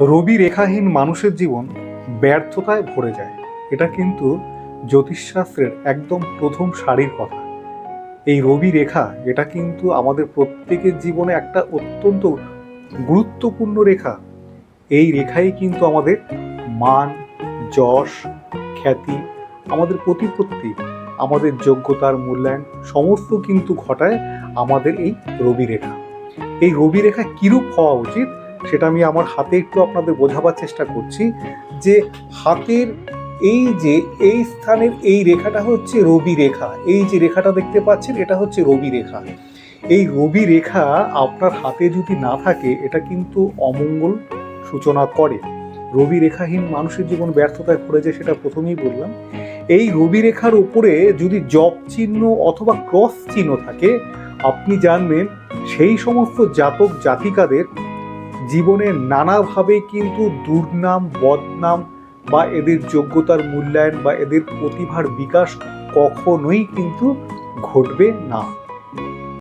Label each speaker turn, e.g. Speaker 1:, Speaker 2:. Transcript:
Speaker 1: রবি রেখাহীন মানুষের জীবন ব্যর্থতায় ভরে যায়। এটা কিন্তু জ্যোতিষশাস্ত্রের একদম প্রথম সারির কথা। এই রবি রেখা, এটা কিন্তু আমাদের প্রত্যেকের জীবনে একটা অত্যন্ত গুরুত্বপূর্ণ রেখা। এই রেখাই কিন্তু আমাদের মান, যশ, খ্যাতি, আমাদের প্রতিপত্তি, আমাদের যোগ্যতার মূল্যায়ন, সমস্ত কিন্তু ঘটায় আমাদের এই রবি রেখা। এই রবি রেখা কিরূপ হওয়া উচিত? সেটা আমি আমার হাতে একটু আপনাদের বোঝাবার চেষ্টা করছি যে হাতের এই যে, এই স্থানের এই রেখাটা হচ্ছে রবি রেখা। এই যে রেখাটা দেখতে পাচ্ছেন, এটা হচ্ছে রবি রেখা। এই রবি রেখা আপনার হাতে যদি না থাকে, এটা কিন্তু অমঙ্গল সূচনা করে। রবি রেখাহীন মানুষের জীবন ব্যর্থতায় পড়ে যায় সেটা প্রথমেই বললাম। এই রবি রেখার উপরে যদি জব চিহ্ন অথবা ক্রস চিহ্ন থাকে, আপনি জানবেন সেই সমস্ত জাতক জাতিকাদের জীবনে নানাভাবে কিন্তু দুর্নাম, বদনাম বা এদের যোগ্যতার মূল্যায়ন বা এদের প্রতিভার বিকাশ কখনোই কিন্তু ঘটবে না।